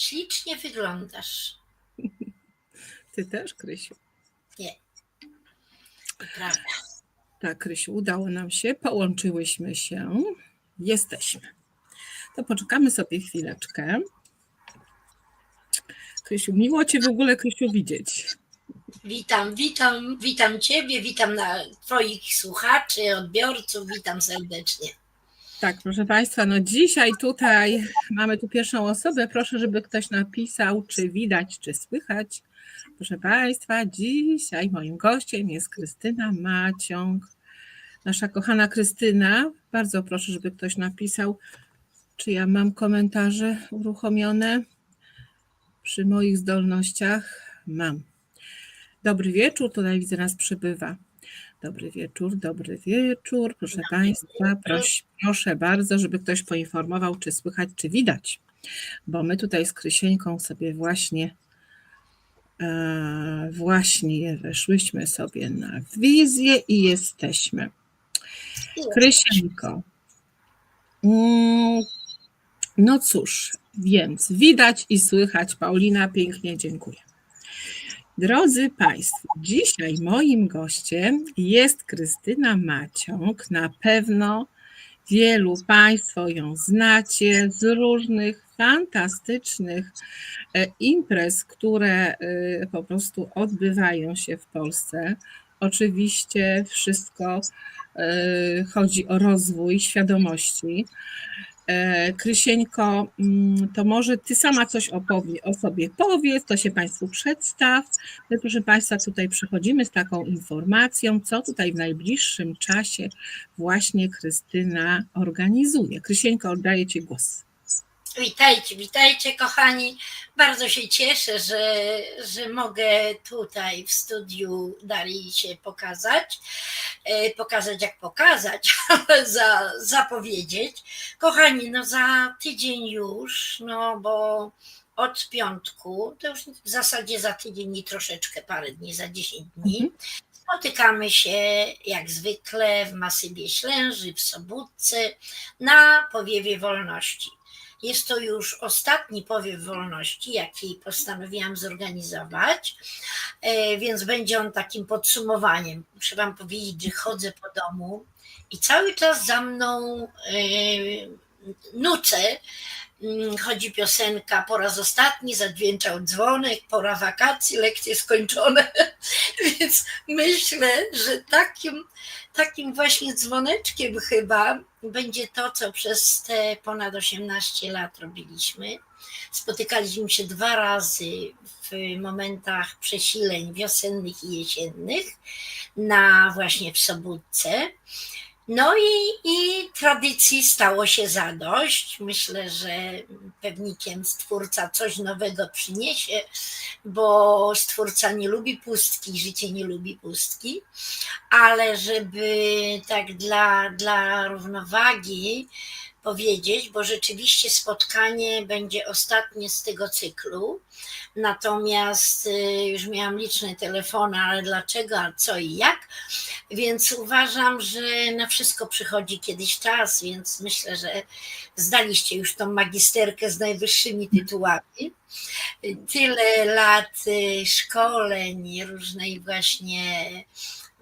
Ślicznie wyglądasz. Ty też, Krysiu. To Prawda. Tak, Krysiu, udało nam się, połączyłyśmy się, jesteśmy. To poczekamy sobie chwileczkę. Krysiu, miło Cię w ogóle, Krysiu, widzieć. Witam, witam, witam Ciebie, witam na Twoich słuchaczy, odbiorców, witam serdecznie. Tak, proszę Państwa, no dzisiaj tutaj mamy tu pierwszą osobę. Proszę, żeby ktoś napisał, czy widać, czy słychać. Proszę Państwa, dzisiaj moim gościem jest Krystyna Maciąg, nasza kochana Krystyna. Bardzo proszę, żeby ktoś napisał, czy ja mam komentarze uruchomione przy moich zdolnościach. Mam. Dobry wieczór, tutaj widzę nas przybywa. Dobry wieczór, dobry wieczór. Proszę Państwa, proś, proszę bardzo, żeby ktoś poinformował, czy słychać, czy widać. Bo my tutaj z Krysieńką sobie właśnie e, właśnie weszłyśmy sobie na wizję i jesteśmy. Krysieńko. Mm, No cóż, więc widać i słychać. Paulina, pięknie dziękuję. Drodzy Państwo, dzisiaj moim gościem jest Krystyna Maciąg. Na pewno wielu Państwo ją znacie z różnych fantastycznych e, imprez, które e, po prostu odbywają się w Polsce. Oczywiście wszystko e, chodzi o rozwój świadomości. E, Krysieńko, mm, to może ty sama coś opowie, o sobie powiedz, to się Państwu przedstaw. My, proszę Państwa, tutaj przychodzimy z taką informacją, co tutaj w najbliższym czasie właśnie Krystyna organizuje. Krysieńko, oddaję Ci głos. Witajcie, witajcie kochani. Bardzo się cieszę, że, że mogę tutaj w studiu Darii się pokazać. E, Pokazać jak pokazać, za, zapowiedzieć. Kochani, no za tydzień już, no bo od piątku, to już w zasadzie za tydzień i troszeczkę parę dni, za 10 dni. Spotykamy się jak zwykle w Masywie Ślęży, w Sobótce, na powiewie wolności. Jest to już ostatni powiew wolności, jaki postanowiłam zorganizować, e, więc będzie on takim podsumowaniem. Muszę Wam powiedzieć, że chodzę po domu i cały czas za mną e, nucę. Mm, Chodzi piosenka po raz ostatni, zadźwięczał dzwonek, pora wakacji, lekcje skończone. Więc myślę, że takim, takim właśnie dzwoneczkiem chyba będzie to, co przez te ponad 18 lat robiliśmy. Spotykaliśmy się dwa razy w momentach przesileń wiosennych i jesiennych, na właśnie w Sobótce. No i, i tradycji stało się zadość. Myślę, że pewnikiem stwórca coś nowego przyniesie, bo stwórca nie lubi pustki, życie nie lubi pustki, ale żeby tak dla, dla równowagi powiedzieć, bo rzeczywiście spotkanie będzie ostatnie z tego cyklu. Natomiast y, już miałam liczne telefony, ale dlaczego, a co i jak. Więc uważam, że na wszystko przychodzi kiedyś czas, więc myślę, że zdaliście już tą magisterkę z najwyższymi tytułami. Tyle lat y, szkoleń, różnej właśnie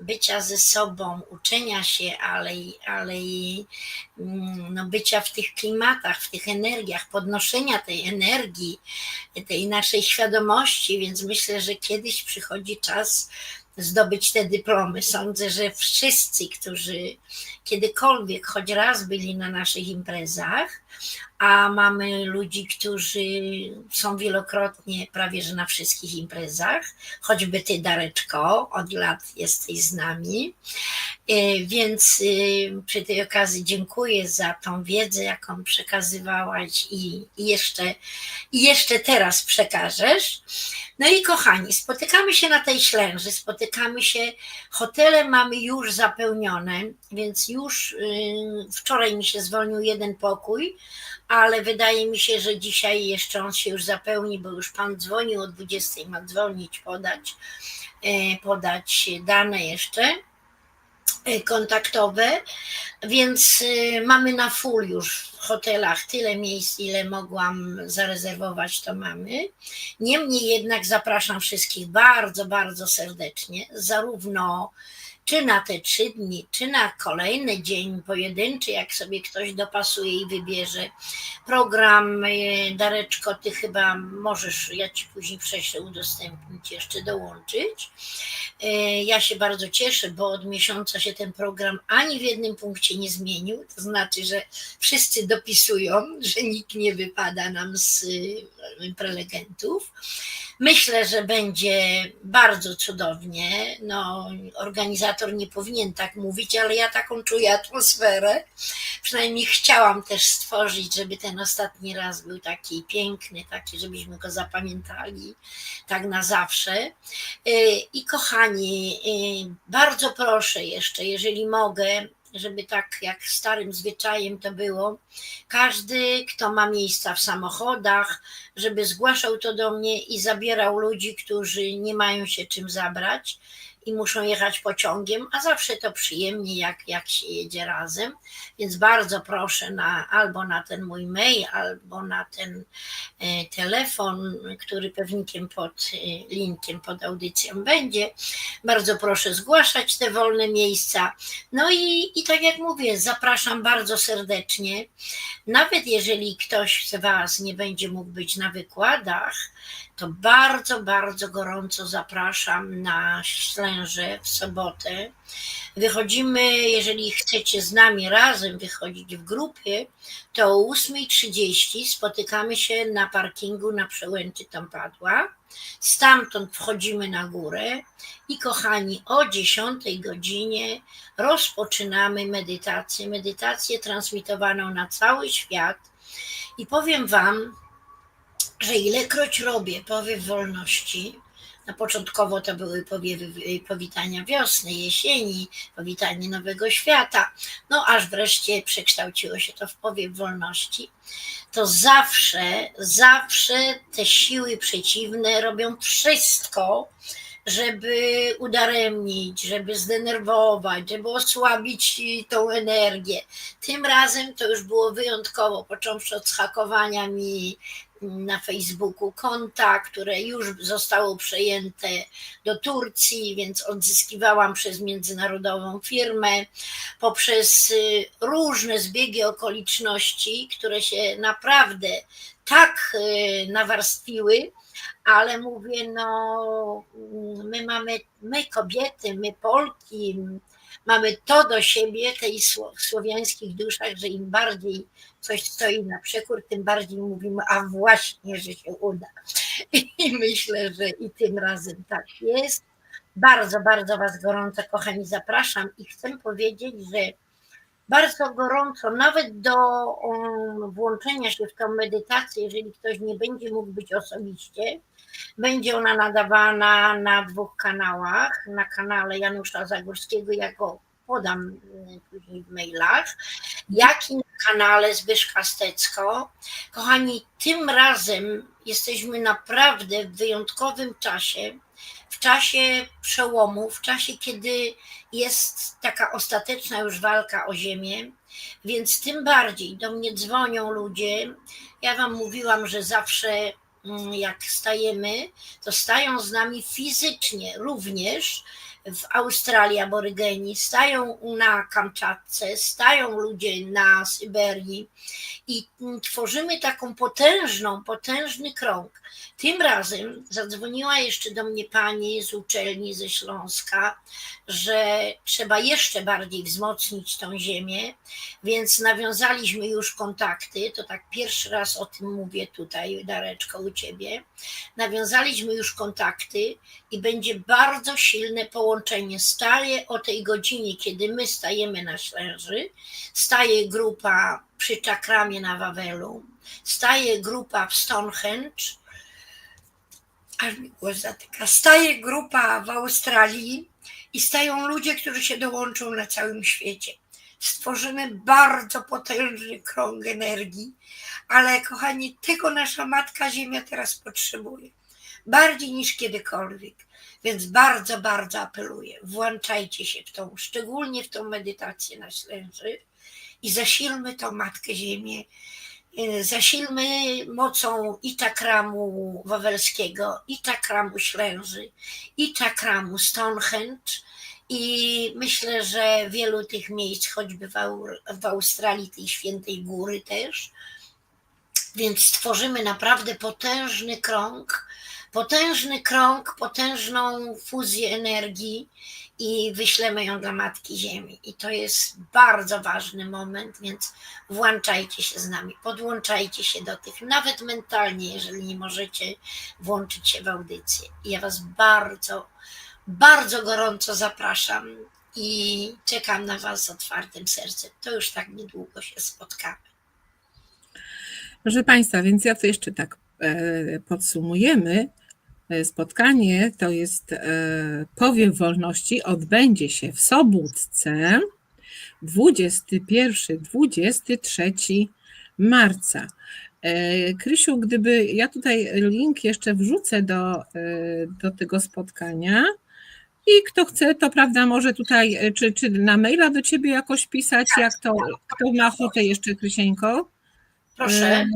bycia ze sobą, uczenia się, ale, ale i mm, no, bycia w tych klimatach, w tych energiach, podnoszenia tej energii, tej naszej świadomości, więc myślę, że kiedyś przychodzi czas zdobyć te dyplomy. Sądzę, że wszyscy, którzy kiedykolwiek choć raz byli na naszych imprezach, a mamy ludzi, którzy są wielokrotnie prawie że na wszystkich imprezach, choćby ty, Dareczko, od lat jesteś z nami. E, Więc y, przy tej okazji dziękuję za tą wiedzę, jaką przekazywałaś i, jeszcze, i jeszcze teraz przekażesz. No i kochani, spotykamy się na tej ślęży, spotykamy się, hotele mamy już zapełnione, więc już wczoraj mi się zwolnił jeden pokój, ale wydaje mi się, że dzisiaj jeszcze on się już zapełni, bo już pan dzwonił o 20, ma dzwonić, podać, e, podać dane jeszcze. Y, kontaktowe, więc y, mamy na full już w hotelach tyle miejsc, ile mogłam zarezerwować, to mamy. Niemniej jednak zapraszam wszystkich bardzo, bardzo serdecznie, zarówno czy na te trzy dni, czy na kolejny dzień pojedynczy, jak sobie ktoś dopasuje i wybierze program. y, Dareczko, ty chyba możesz, ja ci później prześlę, udostępnić, jeszcze dołączyć. Y, Ja się bardzo cieszę, bo od miesiąca się ten program ani w jednym punkcie nie zmienił. To znaczy, że wszyscy dopisują, że nikt nie wypada nam z y, prelegentów. Myślę, że będzie bardzo cudownie. No, organizator nie powinien tak mówić, ale ja taką czuję atmosferę. Przynajmniej chciałam też stworzyć, żeby ten ostatni raz był taki piękny, taki, żebyśmy go zapamiętali tak na zawsze. Y, I kochani, y, bardzo proszę jeszcze, jeżeli mogę, żeby tak jak starym zwyczajem to było, każdy, kto ma miejsca w samochodach, żeby zgłaszał to do mnie i zabierał ludzi, którzy nie mają się czym zabrać i muszą jechać pociągiem, a zawsze to przyjemnie, jak, jak się jedzie razem. Więc bardzo proszę na, albo na ten mój mail, albo na ten e, telefon, który pewnikiem pod e, linkiem, pod audycją będzie. Bardzo proszę zgłaszać te wolne miejsca. No i, i tak jak mówię, zapraszam bardzo serdecznie. Nawet jeżeli ktoś z Was nie będzie mógł być na wykładach, to bardzo, bardzo gorąco zapraszam na Ślęże w sobotę. Wychodzimy, jeżeli chcecie z nami razem wychodzić w grupie, to o 8.30 spotykamy się na parkingu na przełęczy Tompadła. Stamtąd wchodzimy na górę i kochani, o 10 godzinie rozpoczynamy medytację. Medytację transmitowaną na cały świat. I powiem Wam, że ilekroć robię powiew wolności, na początkowo to były powiewy powitania wiosny, jesieni, powitanie nowego świata, no aż wreszcie przekształciło się to w powiew wolności, to zawsze, zawsze te siły przeciwne robią wszystko, żeby udaremnić, żeby zdenerwować, żeby osłabić tą energię. Tym razem to już było wyjątkowo, począwszy od schakowania mi na Facebooku konta, które już zostało przejęte do Turcji, więc odzyskiwałam przez międzynarodową firmę, poprzez y, różne zbiegi okoliczności, które się naprawdę tak y, nawarstwiły, ale mówię, no, my mamy, my kobiety, my Polki, mamy to do siebie, tej słowiańskich duszach, że im bardziej coś stoi na przekór, tym bardziej mówimy, a właśnie, że się uda. I myślę, że i tym razem tak jest. Bardzo, bardzo Was gorąco, kochani, zapraszam i chcę powiedzieć, że bardzo gorąco, nawet do um, włączenia się w medytację, jeżeli ktoś nie będzie mógł być osobiście, będzie ona nadawana na dwóch kanałach. Na kanale Janusza Zagórskiego, ja go podam y, później w mailach, jak i na kanale Zbyszka Stecko. Kochani, tym razem jesteśmy naprawdę w wyjątkowym czasie, w czasie przełomu, w czasie, kiedy jest taka ostateczna już walka o ziemię, więc tym bardziej do mnie dzwonią ludzie. Ja Wam mówiłam, że zawsze mm, jak stajemy, to stają z nami fizycznie również w Australii aborygeni, stają na Kamczatce, stają ludzie na Syberii i tworzymy taką potężną, potężny krąg. Tym razem zadzwoniła jeszcze do mnie pani z uczelni ze Śląska, że trzeba jeszcze bardziej wzmocnić tą ziemię, więc nawiązaliśmy już kontakty. To tak pierwszy raz o tym mówię tutaj, Dareczko, u ciebie. Nawiązaliśmy już kontakty i będzie bardzo silne połączenie. Staje o tej godzinie, kiedy my stajemy na Ślęży, staje grupa przy czakramie na Wawelu, staje grupa w Stonehenge, aż mi głos zatyka, staje grupa w Australii i stają ludzie, którzy się dołączą na całym świecie. Stworzymy bardzo potężny krąg energii, ale kochani, tego nasza Matka Ziemia teraz potrzebuje. bardziej niż kiedykolwiek. Więc bardzo, bardzo apeluję, włączajcie się w tą, szczególnie w tą medytację na ślęży i zasilmy tą Matkę Ziemię, y, zasilmy mocą i takramu wawelskiego, i takramu ślęży, i takramu Stonehenge. I myślę, że wielu tych miejsc, choćby w, Australii, tej świętej góry też, więc stworzymy naprawdę potężny krąg, potężny krąg, potężną fuzję energii i wyślemy ją dla Matki Ziemi. I to jest bardzo ważny moment, więc włączajcie się z nami, podłączajcie się do tych, nawet mentalnie, jeżeli nie możecie włączyć się w audycję. Ja Was bardzo, bardzo gorąco zapraszam i czekam na Was z otwartym sercem. To już tak niedługo się spotkamy. Proszę Państwa, więc ja to jeszcze tak podsumujemy. E, Spotkanie to jest e, Powiew Wolności, odbędzie się w Sobótce 21-23 marca. E, Krysiu, gdyby ja tutaj link jeszcze wrzucę do, e, do tego spotkania i kto chce, to prawda, może tutaj, e, czy, czy na maila do Ciebie jakoś pisać, jak to, kto ma ochotę jeszcze, Krysieńko? Proszę.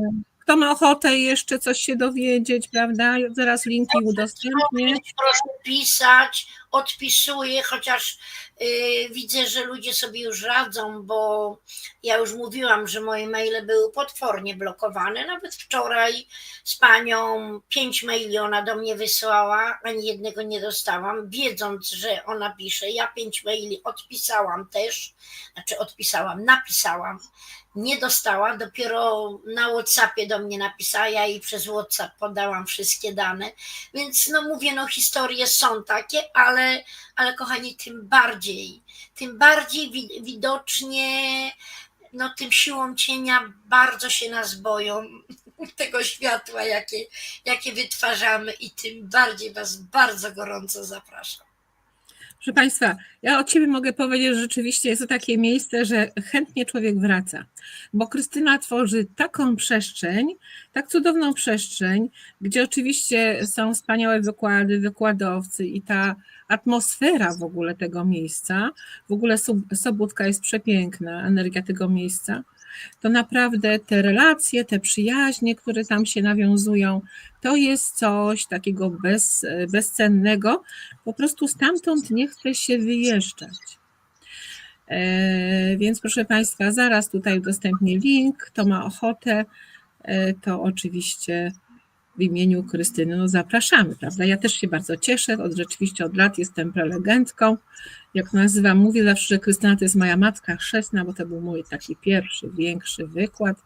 Kto ma ochotę jeszcze coś się dowiedzieć, prawda? Zaraz linki udostępnię. Proszę pisać, odpisuję, chociaż y, widzę, że ludzie sobie już radzą, bo ja już mówiłam, że moje maile były potwornie blokowane. Nawet wczoraj z panią pięć maili ona do mnie wysłała, ani jednego nie dostałam, wiedząc, że ona pisze. Ja pięć maili odpisałam też, znaczy odpisałam, napisałam. Nie dostała, dopiero na WhatsAppie do mnie napisała, ja jej przez WhatsApp podałam wszystkie dane. Więc no mówię, no historie są takie, ale, ale kochani, tym bardziej, tym bardziej wi- widocznie, no tym siłą cienia bardzo się nas boją tego światła, jakie, jakie wytwarzamy i tym bardziej Was bardzo gorąco zapraszam. Proszę Państwa, ja od Ciebie mogę powiedzieć, że rzeczywiście jest to takie miejsce, że chętnie człowiek wraca, bo Krystyna tworzy taką przestrzeń, tak cudowną przestrzeń, gdzie oczywiście są wspaniałe wykłady, wykładowcy i ta atmosfera w ogóle tego miejsca, w ogóle Sob- Sobótka jest przepiękna, energia tego miejsca, to naprawdę te relacje, te przyjaźnie, które tam się nawiązują, to jest coś takiego bez, bezcennego, po prostu stamtąd nie chce się wyjeżdżać. E, Więc proszę Państwa, zaraz tutaj udostępnię link. Kto ma ochotę, e, to oczywiście w imieniu Krystyny no zapraszamy, prawda? Ja też się bardzo cieszę, od, rzeczywiście od lat jestem prelegentką. Jak nazywam, mówię zawsze, że Krystyna to jest moja matka chrzestna, bo to był mój taki pierwszy, większy wykład.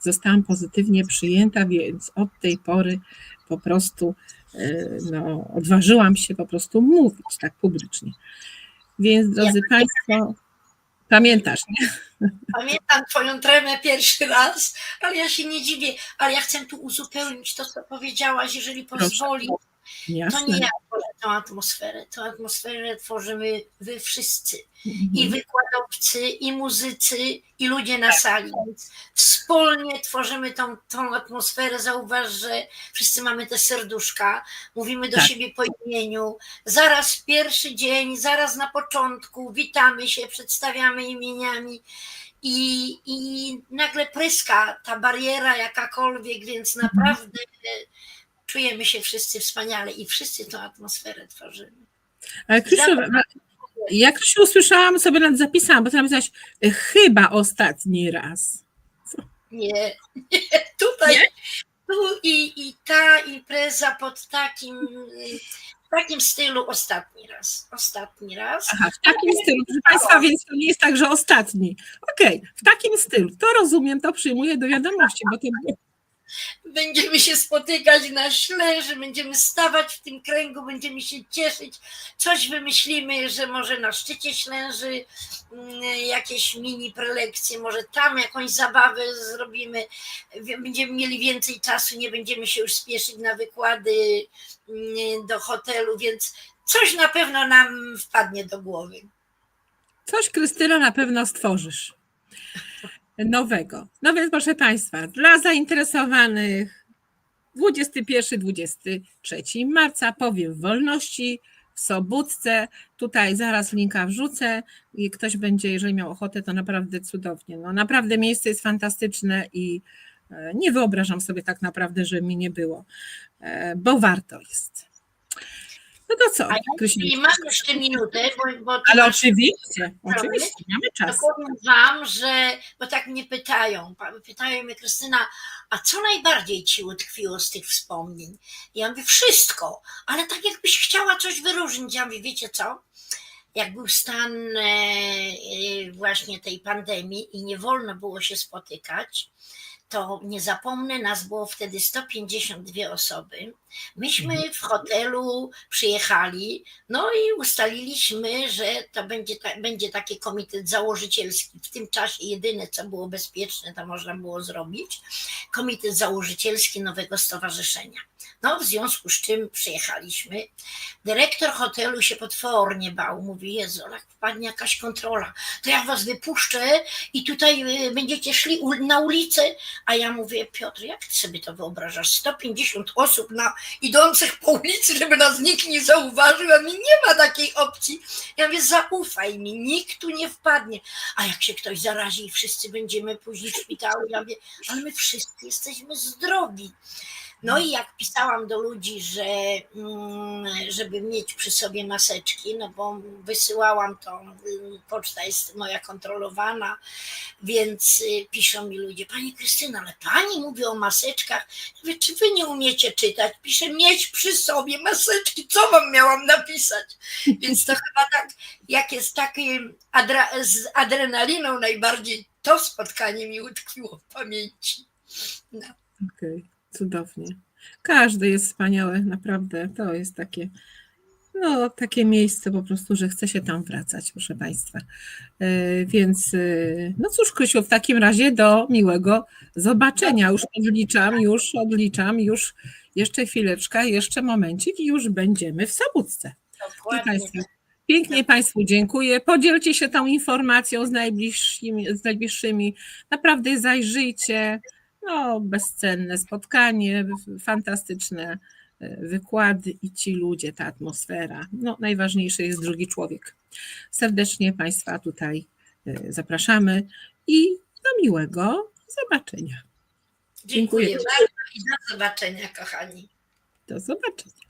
Zostałam pozytywnie przyjęta, więc od tej pory po prostu e, no, odważyłam się po prostu mówić tak publicznie. Więc drodzy Państwo, pamiętasz, nie? Pamiętam Twoją tremę pierwszy raz, ale ja się nie dziwię, ale ja chcę tu uzupełnić to, co powiedziałaś, jeżeli Proszę. Pozwoli. To nie Jasne. ja tworzę tą atmosferę. Tą atmosferę tworzymy wy wszyscy. I Mhm. wykładowcy, i muzycy, i ludzie na sali. Więc wspólnie tworzymy tą, tą atmosferę. Zauważ, że wszyscy mamy te serduszka, mówimy do Tak. siebie po imieniu. Zaraz pierwszy dzień, zaraz na początku, witamy się, przedstawiamy imieniami. I, I nagle pryska ta bariera jakakolwiek, więc Mhm. naprawdę czujemy się wszyscy wspaniale i wszyscy tą atmosferę tworzymy. Ale Krzysiu, jak Krzysiu usłyszałam, sobie nawet zapisałam, bo ty napisałeś e, chyba ostatni raz. Nie, nie tutaj Tu i, i ta impreza pod takim, w takim stylu ostatni raz. Ostatni raz. Aha, w takim stylu, proszę Państwa, więc to nie jest tak, że ostatni. Okej, w takim stylu, to rozumiem, to przyjmuję do wiadomości, bo to Będziemy się spotykać na śleży, będziemy stawać w tym kręgu, będziemy się cieszyć. Coś wymyślimy, że może na szczycie ślęży mm, jakieś mini prelekcje, może tam jakąś zabawę zrobimy. Będziemy mieli więcej czasu, nie będziemy się już spieszyć na wykłady mm, do hotelu, więc coś na pewno nam wpadnie do głowy. Coś, Krystyna, na pewno stworzysz nowego. No więc, proszę Państwa, dla zainteresowanych 21-23 marca powiew wolności w Sobótce. Tutaj zaraz linka wrzucę i ktoś będzie, jeżeli miał ochotę, to naprawdę cudownie. No naprawdę miejsce jest fantastyczne i e, nie wyobrażam sobie tak naprawdę, że mi nie było, e, bo warto jest. No to co, A ja nie mam jeszcze minutę, bo, bo Ale to- oczywiście, oczywiście, mamy to czas. powiem Wam, że, bo tak mnie pytają, pytają mnie Krystyna, a co najbardziej Ci utkwiło z tych wspomnień? Ja mówię, wszystko, ale tak jakbyś chciała coś wyróżnić. Ja mówię, wiecie co? Jak był stan e, e, właśnie tej pandemii i nie wolno było się spotykać, to nie zapomnę, nas było wtedy 152 osoby. Myśmy w hotelu przyjechali, no i ustaliliśmy, że to będzie, ta, będzie taki komitet założycielski. W tym czasie jedyne, co było bezpieczne, to można było zrobić, komitet założycielski nowego stowarzyszenia. No, w związku z czym przyjechaliśmy. Dyrektor hotelu się potwornie bał. Mówi, Jezu, jak wpadnie jakaś kontrola, to ja was wypuszczę i tutaj y, będziecie szli na ulicę. A ja mówię, Piotr, jak ty sobie to wyobrażasz? 150 osób na, idących po ulicy, żeby nas nikt nie zauważył, a mi nie ma takiej opcji. Ja mówię, zaufaj mi, nikt tu nie wpadnie. A jak się ktoś zarazi i wszyscy będziemy później w szpitalu, ja mówię, ale my wszyscy jesteśmy zdrowi. No i jak pisałam do ludzi, że mm, żeby mieć przy sobie maseczki, no bo wysyłałam to, y, poczta jest moja kontrolowana, więc y, piszą mi ludzie, Pani Krystyna, ale Pani mówi o maseczkach, mówię, czy Wy nie umiecie czytać? Piszę, mieć przy sobie maseczki, co Wam miałam napisać? Więc to chyba tak, jak jest takim adra- z adrenaliną najbardziej, to spotkanie mi utkwiło w pamięci. No. Okej, cudownie. Każde jest wspaniałe, naprawdę. To jest takie, no, takie miejsce po prostu, że chce się tam wracać, proszę Państwa. E, Więc, e, no cóż, Krysiu, w takim razie do miłego zobaczenia. Już odliczam, już odliczam, już jeszcze chwileczka, jeszcze momencik i już będziemy w Sobótce. Dokładnie. Pięknie Państwu dziękuję. Podzielcie się tą informacją z najbliższymi. Z najbliższymi. Naprawdę zajrzyjcie. No, bezcenne spotkanie, fantastyczne e, wykłady i ci ludzie, ta atmosfera. No, najważniejszy jest drugi człowiek. Serdecznie Państwa tutaj e, zapraszamy i do miłego zobaczenia. Dziękuję Dziękuję. bardzo i do zobaczenia, kochani. Do zobaczenia.